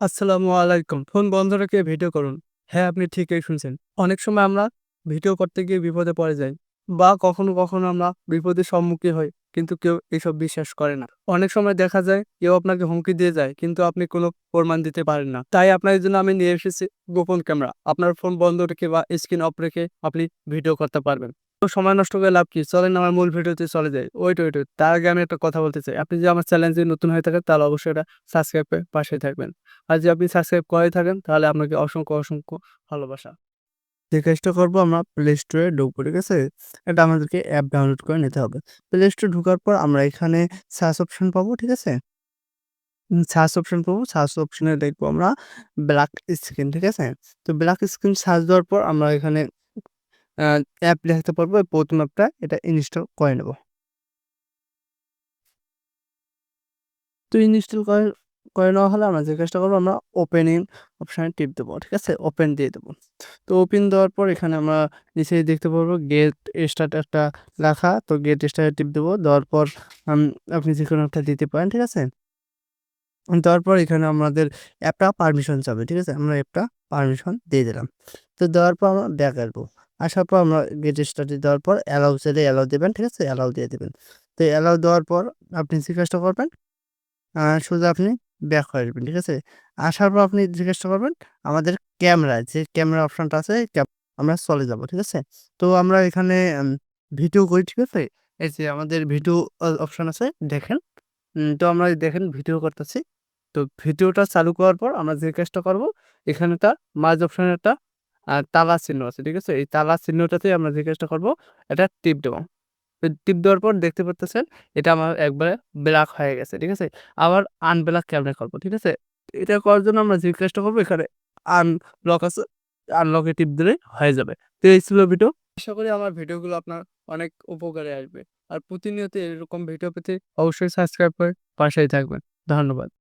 আসসালামু আলাইকুম। ফোন বন্ধ রেখে ভিডিও করুন। হ্যাঁ, আপনি ঠিকই শুনছেন। অনেক সময় আমরা ভিডিও করতে গিয়ে বিপদে পড়ে যাই বা কখনো, কখনো আমরা বিপদের সম্মুখীন হই। কিন্তু কেউ এসব বিশ্বাস করে না। অনেক সময় দেখা যায় কেউ আপনাকে হুমকি দিয়ে যায় কিন্তু আপনি কোনো প্রমাণ দিতে পারেন না। তাই আপনার জন্য আমি নিয়ে এসেছি গোপন ক্যামেরা। আপনার ফোন বন্ধ রেখে বা স্ক্রিন অফ রেখে আপনি ভিডিও করতে পারবেন। সময় নষ্ট করে লাভ কি? চলেন আমার মূল ভিডিওতে চলে যাই। Wait, wait, wait. তার আগে আমি একটা কথা বলতে চাই। আপনি যদি আমার চ্যানেলে নতুন হয়ে থাকেন তাহলে অবশ্যই এটা সাবস্ক্রাইব করে পাশেই থাকবেন। আর যদি আপনি সাবস্ক্রাইব করে থাকেন তাহলে আপনাকে অসংখ্য, অসংখ্য ভালোবাসা। যে কাজটা করব আমরা প্লে স্টোরে ঢুকবো ঠিক আছে? এটা আমাদেরকে অ্যাপ ডাউনলোড করে নিতে হবে। প্লে স্টোরে ঢোকার পর আমরা এখানে সার্চ অপশন পাবো ঠিক আছে? সার্চ অপশন পাবো। সার্চ অপশনে দেখব আমরা ব্ল্যাক স্ক্রিন ঠিক আছে? তো ব্ল্যাক স্ক্রিন সার্চ দেওয়ার পর আমরা এখানে অ্যাপ দেখতে পারব। প্রথম অ্যাপটা এটা ইনস্টল করে নেব। তো ইনস্টল করে করে নেওয়া হলে আমরা যে কাজটা করব, আমরা ওপেনিং অপশানে টিপ দেবো, ঠিক আছে? ওপেন দিয়ে দেবো। তো ওপেন দেওয়ার পর এখানে আমরা নিচে দেখতে পারব গেট স্টার্ট একটা লেখা। তো গেট স্টার্টে টিপ দেবো। দেওয়ার পর আপনি যে কোনো একটা দিতে পারেন, ঠিক আছে? দেওয়ার পর এখানে আমাদের অ্যাপটা পারমিশন চাবে, ঠিক আছে? আমরা অ্যাপটা পারমিশন দিয়ে দিলাম। তো দেওয়ার পর আমরা ব্যাক আসব। আসার পর আমরা গেট স্টার্টে দেওয়ার পর অ্যালাউ চাইলে অ্যালাউ দিবেন, ঠিক আছে? অ্যালাউ দিয়ে দেবেন তো অ্যালাউ দেওয়ার পর আপনি কাজটা করবেন সোজা আপনি ব্যাক হয়ে আসবেন, ঠিক আছে? আসার পর আপনি কাজটা করবেন, আমাদের ক্যামেরা যে ক্যামেরা অপশানটা আছে আমরা চলে যাব, ঠিক আছে? তো আমরা এখানে ভিডিও করি, ঠিক আছে? এই যে আমাদের ভিডিও অপশান আছে, দেখেন। তো আমরা দেখেন ভিডিও করতেছি। তো ভিডিওটা চালু করার পর আমরা যে কাজটা করব, এখানে তার মাঝ অপশনে একটা তালা চিহ্ন আছে, ঠিক আছে? এই তালা চিহ্নটাতে আমরা কাজটা করব, এটা টিপ দেবো। টিপ দেওয়ার পর দেখতে পারতেছেন, এটা আমার একবারে ব্ল্যাক হয়ে গেছে, ঠিক আছে? আবার আনব্ল্যাক কেমনে করব, ঠিক আছে? এটা করার জন্য আমরা কাজটা করব, এখানে আনলক আছে, আনলকে টিপ দিলেই হয়ে যাবে। তো এই ছিল ভিডিও। আশা করি আমার ভিডিওগুলো আপনার অনেক উপকারে আসবে। আর প্রতিনিয়ত এরকম ভিডিও পেতে অবশ্যই সাবস্ক্রাইব করে পাশেই থাকবেন। ধন্যবাদ।